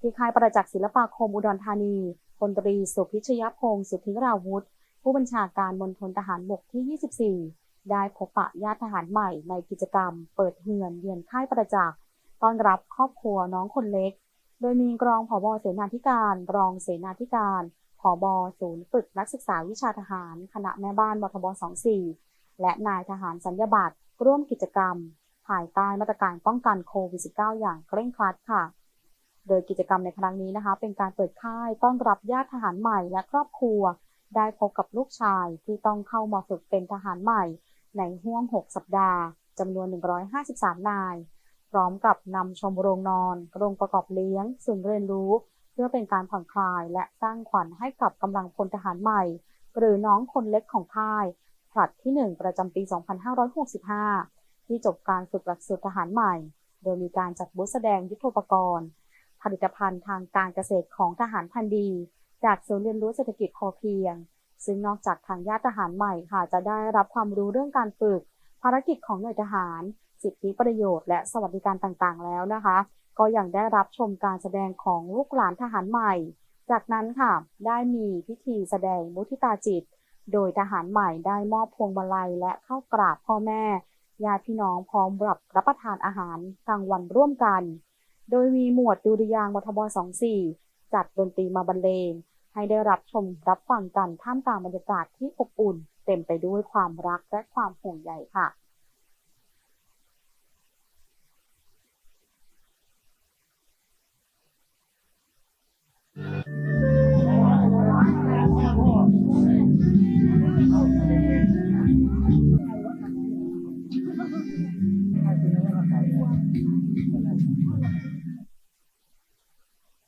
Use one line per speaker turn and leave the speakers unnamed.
ที่ค่ายประจักษ์ศิลปาคมอุดรธานีพลตรีสุพิชยพงศ์สุทธิราวุธ ผู้บัญชาการมณฑลทหารบกที่ 24 ได้พบปะญาติทหารใหม่ในกิจกรรม เปิดเฮือนเยือนค่ายประจักษ์ต้อนรับครอบครัวน้องคนเล็ก โดยมีกรองผบเสนาธิการ รองเสนาธิการผบศูนย์ฝึกนักศึกษาวิชาทหาร คณะแม่บ้านมทบ24 และนายทหารสัญญาบัตรร่วมกิจกรรม ภายใต้มาตรการป้องกันโควิด -19 อย่างเคร่งครัดค่ะ โดยกิจกรรมในครั้งนี้นะคะ เป็นการเปิดค่ายต้อนรับญาติทหารใหม่และครอบครัว ได้พบกับลูกชายที่ต้องเข้ามาฝึกเป็นทหารใหม่ ในห่วง 6 สัปดาห์จำนวน 153 นาย พร้อมกับนำชมโรงนอน โรงประกอบเลี้ยงศูนย์เรียนรู้ เพื่อเป็นการผ่อนคลายและสร้างขวัญให้กับกำลังพลทหารใหม่ หรือน้องคนเล็กของค่ายผลัดที่ 1 ประจำปี 2565 ที่จบการฝึกหลักสูตรทหารใหม่ โดยมีการจัดบูธแสดงยุทโธปกรณ์ ผลิตภัณฑ์ทางการเกษตรของทหารพันดี จากศูนย์เรียนรู้เศรษฐกิจพอเพียง ซึ่งนอกจากทางญาติทหารใหม่ค่ะจะได้รับความรู้เรื่องการฝึก ภารกิจของหน่วยทหาร สิทธิประโยชน์และสวัสดิการต่างๆ แล้วนะคะ ก็ยังได้รับชมการแสดงของลูกหลานทหารใหม่ จากนั้นค่ะได้มีพิธีแสดงมุทิตาจิต โดยทหารใหม่ได้มอบพวงมาลัยและเข้ากราบพ่อแม่ญาติพี่น้องพร้อมรับรับประทานอาหารกลางวันร่วมกัน โดยมีหมวดดุริยางค์มทบ24 จัดดนตรีมาบรรเลง ให้ได้รับชมรับฟังกันท่ามกลางบรรยากาศที่อบอุ่น เต็มไปด้วยความรักและความห่วงใยค่ะ